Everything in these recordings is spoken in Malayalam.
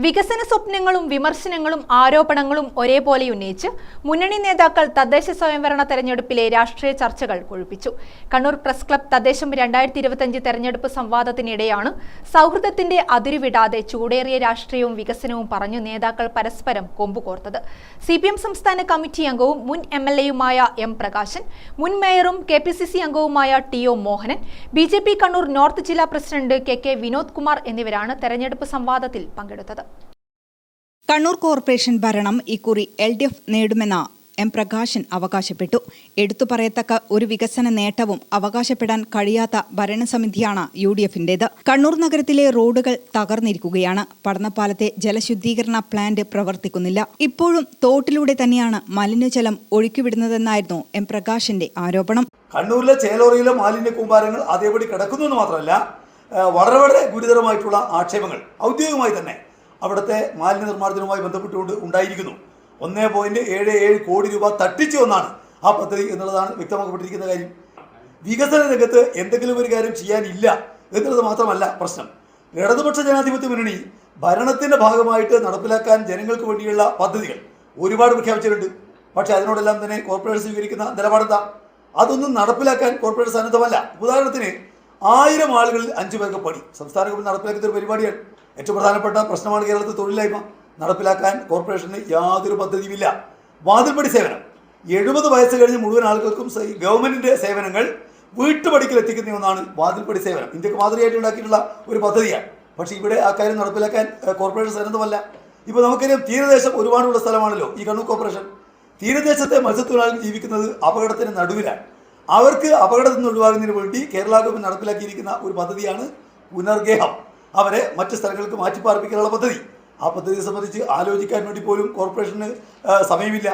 വികസന സ്വപ്നങ്ങളും വിമർശനങ്ങളും ആരോപണങ്ങളും ഒരേപോലെ ഉന്നയിച്ച് മുന്നണി നേതാക്കൾ തദ്ദേശ സ്വയംഭരണ തെരഞ്ഞെടുപ്പിലെ രാഷ്ട്രീയ ചർച്ചകൾ കൊഴുപ്പിച്ചു. കണ്ണൂർ പ്രസ് ക്ലബ് തദ്ദേശം രണ്ടായിരത്തി ഇരുപത്തിയഞ്ച് തെരഞ്ഞെടുപ്പ് സംവാദത്തിനിടെയാണ് സൗഹൃദത്തിന്റെ അതിരുവിടാതെ ചൂടേറിയ രാഷ്ട്രീയവും വികസനവും പറഞ്ഞു നേതാക്കൾ പരസ്പരം കൊമ്പുകോർത്തത്. സി പി എം സംസ്ഥാന കമ്മിറ്റി അംഗവും മുൻ എം എൽ എയുമായ എം പ്രകാശൻ മുൻ മേയറും കെ പി സി സി അംഗവുമായ T O Mohanan B J P Kannur north ജില്ലാ president K K Vinod Kumar എന്നിവരാണ് തെരഞ്ഞെടുപ്പ് സംവാദത്തിൽ പങ്കെടുത്തത്. കണ്ണൂർ കോർപ്പറേഷൻ ഭരണം ഇക്കുറി എൽ ഡി എഫ് നേടുമെന്ന എം പ്രകാശൻ അവകാശപ്പെട്ടു. എടുത്തു പറയത്തക്ക ഒരു വികസന നേട്ടവും അവകാശപ്പെടാൻ കഴിയാത്ത ഭരണസമിതിയാണ് യു ഡി എഫിന്റേത്. കണ്ണൂർ നഗരത്തിലെ റോഡുകൾ തകർന്നിരിക്കുകയാണ്. പടന്നപ്പാലത്തെ ജലശുദ്ധീകരണ പ്ലാന്റ് പ്രവർത്തിക്കുന്നില്ല. ഇപ്പോഴും തോട്ടിലൂടെ തന്നെയാണ് മലിനജലം ഒഴുക്കിവിടുന്നതെന്നായിരുന്നു എം പ്രകാശിന്റെ ആരോപണം. കണ്ണൂരിലെ ചേലോറിയിലെ മാലിന്യ കൂമ്പാരങ്ങൾ അതേപടി കിടക്കുന്നു എന്ന് മാത്രമല്ല വളരെ വളരെ ഗുരുതരമായിട്ടുള്ള ആക്ഷേപങ്ങൾ. ഔദ്യോഗികമായി തന്നെ അവിടുത്തെ മാലിന്യ നിർമ്മാർജനവുമായി ബന്ധപ്പെട്ടുകൊണ്ട് ഉണ്ടായിരിക്കുന്നു. ഒന്നേ പോയിന്റ് ഏഴ് ഏഴ് കോടി രൂപ തട്ടിച്ചു എന്നാണ് ആ പദ്ധതി എന്നുള്ളതാണ് വ്യക്തമാക്കപ്പെട്ടിരിക്കുന്ന കാര്യം. വികസന രംഗത്ത് എന്തെങ്കിലും ഒരു കാര്യം ചെയ്യാനില്ല എന്നുള്ളത് മാത്രമല്ല പ്രശ്നം. ഇടതുപക്ഷ ജനാധിപത്യ മുന്നണി ഭരണത്തിന്റെ ഭാഗമായിട്ട് നടപ്പിലാക്കാൻ ജനങ്ങൾക്ക് വേണ്ടിയുള്ള പദ്ധതികൾ ഒരുപാട് പ്രഖ്യാപിച്ചിട്ടുണ്ട്. പക്ഷേ അതിനോടെല്ലാം തന്നെ കോർപ്പറേഷൻ സ്വീകരിക്കുന്ന നിലപാടെന്താ? അതൊന്നും നടപ്പിലാക്കാൻ കോർപ്പറേഷൻ സന്നദ്ധമല്ല. ഉദാഹരണത്തിന് ആയിരം ആളുകളിൽ അഞ്ചു പേർക്ക് പണി. സംസ്ഥാന ഗവൺമെന്റ് നടപ്പിലാക്കുന്ന ഒരു പരിപാടിയാണ്. ഏറ്റവും പ്രധാനപ്പെട്ട പ്രശ്നമാണ് കേരളത്തിൽ തൊഴിലില്ലായ്മ. നടപ്പിലാക്കാൻ കോർപ്പറേഷന് യാതൊരു പദ്ധതിയുമില്ല. വാതിൽപ്പടി സേവനം. എഴുപത് വയസ്സ് കഴിഞ്ഞ് മുഴുവൻ ആളുകൾക്കും ഗവൺമെന്റിന്റെ സേവനങ്ങൾ വീട്ടുപടിക്കൽ എത്തിക്കുന്ന ഒന്നാണ് വാതിൽപ്പടി സേവനം. ഇന്ത്യയ്ക്ക് മാതൃകയായിട്ട് ഉണ്ടാക്കിയിട്ടുള്ള ഒരു പദ്ധതിയാണ്. പക്ഷേ ഇവിടെ ആ കാര്യം നടപ്പിലാക്കാൻ കോർപ്പറേഷൻ സന്നദ്ധമല്ല. ഇപ്പോൾ നമുക്കറിയാം തീരദേശം ഒരുപാടുള്ള സ്ഥലമാണല്ലോ ഈ കണ്ണൂർ കോർപ്പറേഷൻ. തീരദേശത്തെ മത്സ്യത്തൊഴിലാളികൾ ജീവിക്കുന്നത് അപകടത്തിന് നടുവിലാണ്. അവർക്ക് അപകടത്തിൽ നിന്ന് ഒഴിവാകുന്നതിന് വേണ്ടി കേരള ഗവൺമെന്റ് നടപ്പിലാക്കിയിരിക്കുന്ന ഒരു പദ്ധതിയാണ് പുനർഗേഹം. അവരെ മറ്റ് സ്ഥലങ്ങൾക്ക് മാറ്റിപ്പാർപ്പിക്കാനുള്ള പദ്ധതി. ആ പദ്ധതിയെ സംബന്ധിച്ച് ആലോചിക്കാൻ വേണ്ടി പോലും കോർപ്പറേഷന് സമയമില്ല.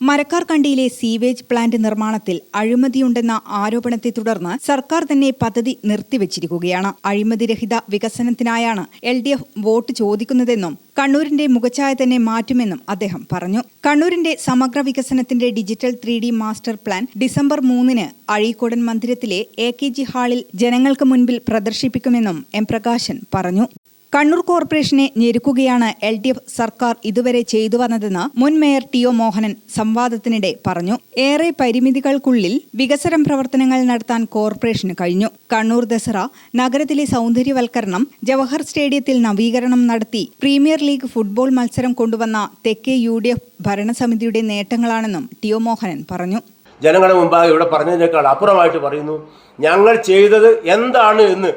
മരക്കാർ കണ്ടിയിലെ സീവേജ് പ്ലാന്റ് നിർമ്മാണത്തിൽ അഴിമതിയുണ്ടെന്ന ആരോപണത്തെ തുടർന്ന് സർക്കാർ തന്നെ പദ്ധതി നിർത്തിവച്ചിരിക്കുകയാണ്. അഴിമതിരഹിത വികസനത്തിനായാണ് എൽ വോട്ട് ചോദിക്കുന്നതെന്നും കണ്ണൂരിന്റെ മുഖഛായ തന്നെ മാറ്റുമെന്നും അദ്ദേഹം പറഞ്ഞു. കണ്ണൂരിന്റെ സമഗ്ര വികസനത്തിന്റെ digital three master plan December മൂന്നിന് അഴീക്കോടൻ മന്ദിരത്തിലെ എ കെ ജി ഹാളിൽ ജനങ്ങൾക്ക് മുൻപിൽ പ്രദർശിപ്പിക്കുമെന്നും എം പ്രകാശൻ പറഞ്ഞു. കണ്ണൂർ കോർപ്പറേഷനെ ഞെരുക്കുകയാണ് എൽ ഡി എഫ് സർക്കാർ ഇതുവരെ ചെയ്തു വന്നതെന്ന് മുൻ മേയർ ടി ഒ മോഹനൻ സംവാദത്തിനിടെ പറഞ്ഞു. ഏറെ പരിമിതികൾക്കുള്ളിൽ വികസനം പ്രവർത്തനങ്ങൾ നടത്താൻ കോർപ്പറേഷന് കഴിഞ്ഞു. കണ്ണൂർ ദസറ നഗരത്തിലെ സൗന്ദര്യവൽക്കരണം ജവഹർ സ്റ്റേഡിയത്തിൽ നവീകരണം നടത്തി പ്രീമിയർ ലീഗ് ഫുട്ബോൾ മത്സരം കൊണ്ടുവന്ന തെക്കേ യു ഡി എഫ് ഭരണസമിതിയുടെ നേട്ടങ്ങളാണെന്നും ടി ഒ മോഹനൻ പറഞ്ഞു. ജനങ്ങളുടെ മുമ്പാകെ ഇവിടെ പറഞ്ഞതിനേക്കാൾ അപ്പുറമായിട്ട് പറയുന്നു ഞങ്ങൾ ചെയ്തത് എന്താണ് എന്ന്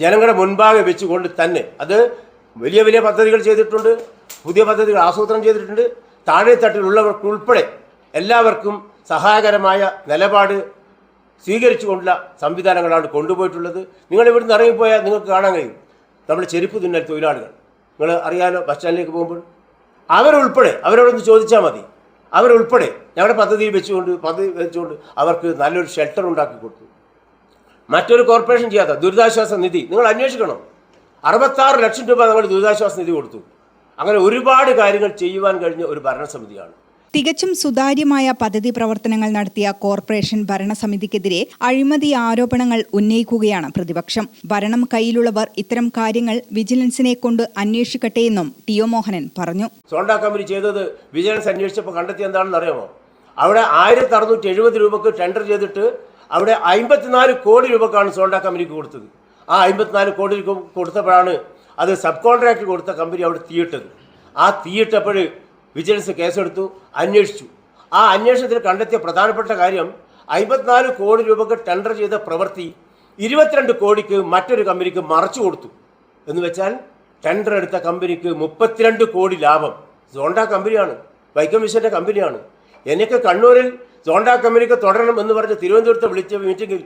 ജനങ്ങളുടെ മുൻപാകെ വെച്ചുകൊണ്ട് തന്നെ അത് വലിയ വലിയ പദ്ധതികൾ ചെയ്തിട്ടുണ്ട് പുതിയ പദ്ധതികൾ ആസൂത്രണം ചെയ്തിട്ടുണ്ട്. താഴെത്തട്ടിലുള്ളവർക്ക് ഉൾപ്പെടെ എല്ലാവർക്കും സഹായകരമായ നിലപാട് സ്വീകരിച്ചുകൊണ്ടുള്ള സംവിധാനങ്ങളാണ് കൊണ്ടുപോയിട്ടുള്ളത്. നിങ്ങൾ ഇവിടുന്ന് ഇറങ്ങിപ്പോയാൽ നിങ്ങൾക്ക് കാണാൻ കഴിയും. നമ്മുടെ ചെരുപ്പ് തുന്നൽ തൊഴിലാളികൾ. നിങ്ങൾ അറിയാലോ ബസ് സ്റ്റാൻഡിലേക്ക് പോകുമ്പോൾ. അവരുൾപ്പെടെ അവരോടൊന്ന് ചോദിച്ചാൽ മതി. അവരുൾപ്പെടെ ഞങ്ങളുടെ പദ്ധതി വെച്ചുകൊണ്ട് പദ്ധതി വെച്ചുകൊണ്ട് അവർക്ക് നല്ലൊരു ഷെൽട്ടർ ഉണ്ടാക്കി കൊടുത്തു. മറ്റൊരു കോർപ്പറേഷൻ ചെയ്യാത്ത ദുരിതാശ്വാസ നിധി. നിങ്ങൾ അന്വേഷിക്കണം. അറുപത്താറ് ലക്ഷം രൂപ നമ്മൾ ദുരിതാശ്വാസ നിധി കൊടുത്തു. അങ്ങനെ ഒരുപാട് കാര്യങ്ങൾ ചെയ്യുവാൻ കഴിഞ്ഞ ഒരു ഭരണസമിതിയാണ്. തികച്ചും സുതാര്യമായ പദ്ധതി പ്രവർത്തനങ്ങൾ നടത്തിയ കോർപ്പറേഷൻ ഭരണസമിതിക്കെതിരെ അഴിമതി ആരോപണങ്ങൾ ഉന്നയിക്കുകയാണ് പ്രതിപക്ഷം. ഭരണം കയ്യിലുള്ളവർ ഇത്തരം കാര്യങ്ങൾ വിജിലൻസിനെ കൊണ്ട് അന്വേഷിക്കട്ടെയെന്നും ടി ഒ മോഹനൻ പറഞ്ഞു. സോണ്ടാ കമ്പനി ചെയ്തത് വിജിലൻസ് അന്വേഷിച്ചപ്പോൾ കണ്ടെത്തി എന്താണെന്ന് അറിയാമോ? അവിടെ ആയിരത്തി അറുന്നൂറ്റി എഴുപത് രൂപക്ക് ടെൻഡർ ചെയ്തിട്ട് അവിടെ അമ്പത്തിനാല് കോടി രൂപക്കാണ് സോണ്ടാ കമ്പനിക്ക് കൊടുത്തത്. ആ അമ്പത്തിനാല് കോടി രൂപ കൊടുത്തപ്പോഴാണ് അത് സബ് കോൺട്രാക്ട് കൊടുത്ത കമ്പനി അവിടെ തീയിട്ടത്. ആ തീയിട്ടപ്പോൾ വിജിലൻസ് കേസെടുത്തു അന്വേഷിച്ചു. ആ അന്വേഷണത്തിൽ കണ്ടെത്തിയ പ്രധാനപ്പെട്ട കാര്യം അമ്പത്തിനാല് കോടി രൂപക്ക് ടെൻഡർ ചെയ്ത പ്രവൃത്തി ഇരുപത്തിരണ്ട് കോടിക്ക് മറ്റൊരു കമ്പനിക്ക് മറച്ചു കൊടുത്തു. എന്ന് വെച്ചാൽ ടെൻഡർ എടുത്ത കമ്പനിക്ക് മുപ്പത്തിരണ്ട് കോടി ലാഭം. സോണ്ട കമ്പനിയാണ് വൈക്കം മിഷന്റെ കമ്പനിയാണ്. എനിക്ക് കണ്ണൂരിൽ സോണ്ട കമ്പനിക്ക് തുടരണം എന്ന് പറഞ്ഞ് തിരുവനന്തപുരത്ത് വിളിച്ച മീറ്റിംഗിൽ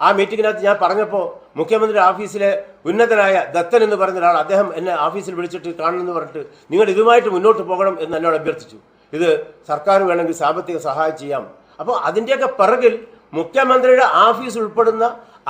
ആ മീറ്റിങ്ങിനകത്ത് ഞാൻ പറഞ്ഞപ്പോൾ മുഖ്യമന്ത്രി ഓഫീസിലെ ഉന്നതനായ ദത്തൻ എന്ന് പറഞ്ഞ ഒരാൾ അദ്ദേഹം എന്നെ ഓഫീസിൽ വിളിച്ചിട്ട് കാണണമെന്ന് പറഞ്ഞിട്ട് നിങ്ങൾ ഇതുമായിട്ട് മുന്നോട്ട് പോകണം എന്ന് എന്നോട് അഭ്യർത്ഥിച്ചു. ഇത് സർക്കാർ വേണമെങ്കിൽ സാമ്പത്തിക സഹായം ചെയ്യാം. അപ്പോൾ അതിന്റെയൊക്കെ പിറകിൽ മുഖ്യമന്ത്രിയുടെ ഓഫീസ് ഉൾപ്പെടുന്ന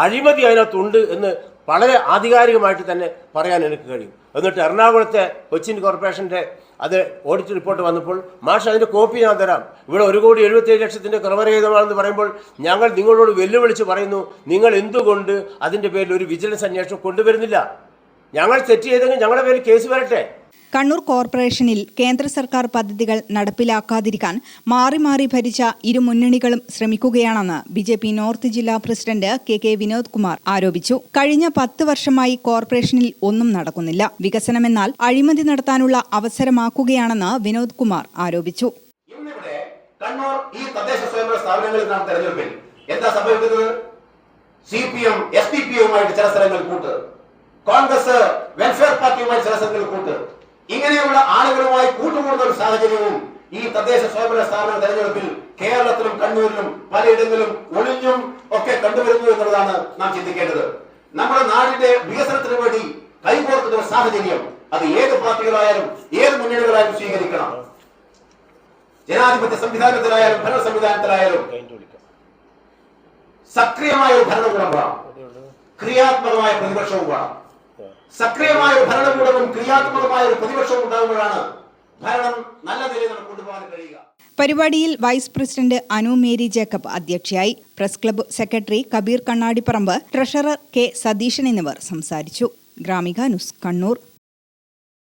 അഴിമതി അതിനകത്തുണ്ട് എന്ന് വളരെ ആധികാരികമായിട്ട് തന്നെ പറയാൻ എനിക്ക് കഴിയും. എന്നിട്ട് എറണാകുളത്തെ കൊച്ചിൻ കോർപ്പറേഷന്റെ അത് ഓഡിറ്റ് റിപ്പോർട്ട് വന്നപ്പോൾ മാഷ് അതിന്റെ കോപ്പി ഞാൻ തരാം. ഇവിടെ ഒരു കോടി എഴുപത്തേഴ് ലക്ഷത്തിന്റെ ക്രമരഹിതമാണെന്ന് പറയുമ്പോൾ ഞങ്ങൾ നിങ്ങളോട് വെല്ലുവിളിച്ച് പറയുന്നു നിങ്ങൾ എന്തുകൊണ്ട് അതിന്റെ പേരിൽ ഒരു വിജിലൻസ് അന്വേഷണം കൊണ്ടുവരുന്നില്ല? ഞങ്ങൾ തെറ്റ് ചെയ്തെങ്കിൽ ഞങ്ങളുടെ പേരിൽ കേസ് വരട്ടെ. കണ്ണൂർ കോർപ്പറേഷനിൽ കേന്ദ്ര സർക്കാർ പദ്ധതികൾ നടപ്പിലാക്കാതിരിക്കാൻ മാറി മാറി ഭരിച്ച ഇരു മുന്നണികളും ശ്രമിക്കുകയാണെന്ന് ബി ജെ പി നോർത്ത് ജില്ലാ president K K Vinod Kumar ആരോപിച്ചു. കഴിഞ്ഞ പത്ത് വർഷമായി കോർപ്പറേഷനിൽ ഒന്നും നടക്കുന്നില്ല. വികസനമെന്നാൽ അഴിമതി നടത്താനുള്ള അവസരമാക്കുകയാണെന്ന് വിനോദ് കുമാർ ആരോപിച്ചു. കണ്ണൂർ ഈ തദ്ദേശ സ്വയംഭരണ സ്ഥാപനങ്ങളിൽ എന്താ കോൺഗ്രസ് വെൽഫെയർ പാർട്ടിയുമായി ചില സ്ഥലങ്ങളിൽ കൂട്ട്. ഇങ്ങനെയുള്ള ആളുകളുമായി കൂട്ടുകൂടുന്ന ഒരു സാഹചര്യവും ഈ തദ്ദേശ സ്വയംഭരണ സ്ഥാപന തെരഞ്ഞെടുപ്പിൽ കേരളത്തിലും കണ്ണൂരിലും പലയിടങ്ങളിലും ഒളിഞ്ഞും ഒക്കെ കണ്ടുവരുന്നു എന്നുള്ളതാണ് നാം ചിന്തിക്കേണ്ടത്. നമ്മുടെ നാടിന്റെ വികസനത്തിന് വേണ്ടി കൈകോർക്കുന്ന ഒരു സാഹചര്യം അത് ഏത് പാർട്ടികളായാലും ഏത് മുന്നണികളായാലും സ്വീകരിക്കണം. ജനാധിപത്യ സംവിധാനത്തിലായാലും ഭരണ സംവിധാനത്തിലായാലും സക്രിയമായ ഒരു ഭരണകൂടം വേണം. ക്രിയാത്മകമായ പ്രതിപക്ഷവും വേണം. സക്രിയമായ ഒരു ഭരണകൂടവും ക്രിയാത്മകമായ ഒരു പ്രതിപക്ഷവും ഉണ്ടാകുമ്പോഴാണ് ഭരണം നല്ല നിലയിൽ കൊണ്ടുപോകാൻ കഴിയുക. പരിപാടിയിൽ vice president Anu Mary Jacob അധ്യക്ഷയായി press club secretary Kabeer Kannadiparamba treasurer K Satheesan എന്നിവർ സംസാരിച്ചു. ഗ്രാമിക ന്യൂസ് കണ്ണൂർ.